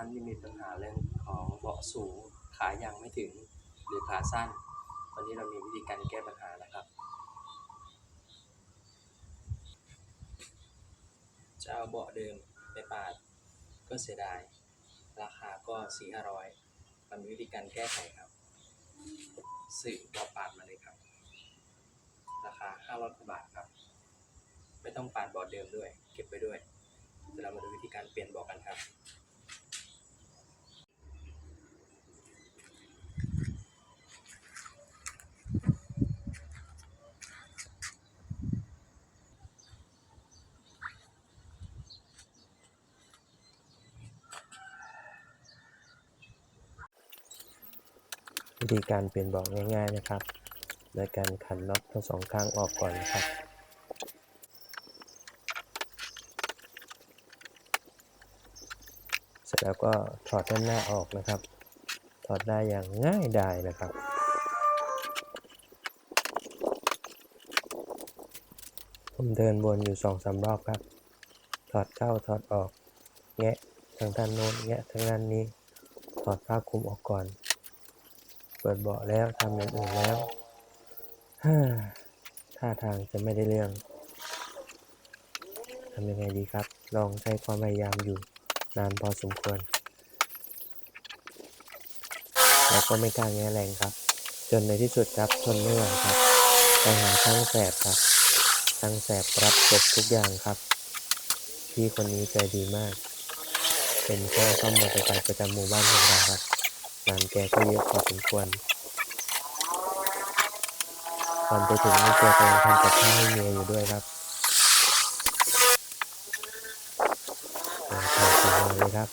ท่านที่มีปัญหาเรื่องของเบาะสูงขายังไม่ถึงหรือขาสั้น วันนี้เรามีวิธีการแก้ปัญหานะครับ จะเอาเบาะเดิมไปปาดก็เสียดาย ราคาก็สี่ห้าร้อยเรามีวิธีการแก้ไขครับซื้อเบาะปาดมาเลยครับ ราคาห้าร้อยกว่าบาทครับ ไม่ต้องปาดเบาะเดิมด้วยเดี๋ยวเรามาดูวิธีการเปลี่ยนเบาะกันครับ วิ ธีการเปลี่ยนเบาะง่าย ๆนะครับ โดยการขันน็อตทั้งสองข้างออกก่อนนะครับเสร็จแล้วก็ถอดด้านหน้าออกนะครับ ถอดได้อย่างง่ายดายนะครับ ผมเดินวนอยู่สองสามรอบครับ ถอดเข้าถอดออก แงะทางด้านโน้นแงะทางด้านนี้ ถอดผ้าคลุมออกก่อน เปิดเบาะแล้วทำอย่างอื่นแล้วท่าทางจะไม่ได้เรื่องทำยังไงดีครับ ลองใช้ความพยายามอยู่นานพอสมควร แล้วก็ไม่กล้าแง่แรงครับ จนในที่สุดครับทนไม่ไหวครับ ไปหาช่างแสบครับช่างแสบรับจบทุกอย่างครับ พี่คนนี้ใจดีมาก เป็นช่างซ่อมมอเตอร์ไซค์ประจำหมู่บ้านของเราครับ งานแกก็เยอะพอสมควรตอนไปถึงนี่แกกำลังทำกับข้าวให้เมียอยู่ด้วยครับโอ้ถ่ายสวยงามเลยครับ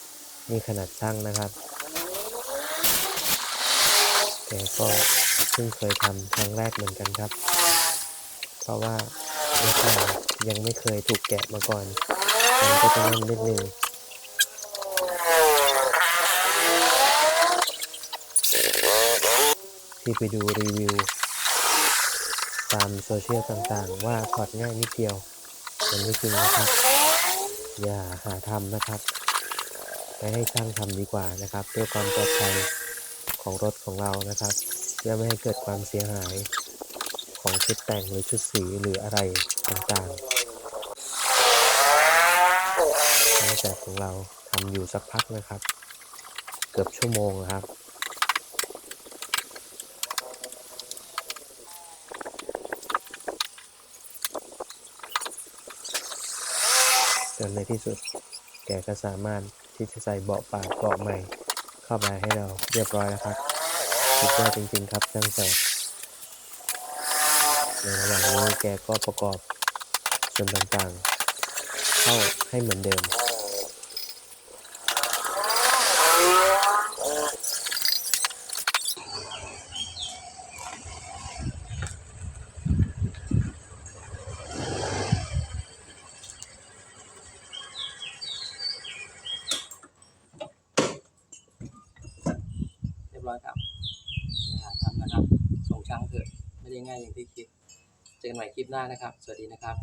นี่ขนาดช่างนะครับแกก็เพิ่งเคยทำครั้งแรกเหมือนกันครับ เพราะว่าเมื่อก่อนยังไม่เคยถูกแกะมาก่อนมันก็จะนั่นนิดนึง ที่ไปดูรีวิว ตามโซเชียลต่างๆ ว่าถอดง่ายนิดเดียว มันไม่จริงนะครับ อย่าหาทำนะครับ ไปให้ช่างทำดีกว่านะครับ เพื่อความปลอดภัยของรถของเรานะครับเพื่อไม่ให้เกิดความเสียหายของชุดแต่งหรือชุดสีหรืออะไรต่างๆช่างแต่งของเราทำอยู่สักพักนะครับ เกือบชั่วโมงครับ จนในที่สุด แกก็สามารถที่จะใส่เบาะปากเบาะใหม่ เข้ามาให้เราเรียบร้อยแล้วครับสุดยอดจริงๆครับช่างแสบในระหว่างนี้แกก็ประกอบส่วนต่างๆ เข้าให้เหมือนเดิม ร้อยครับอย่าหาทำนะครับ ส่งช่างเถอะไม่ได้ง่ายอย่างที่คิด เจอกันใหม่คลิปหน้านะครับ สวัสดีนะครับ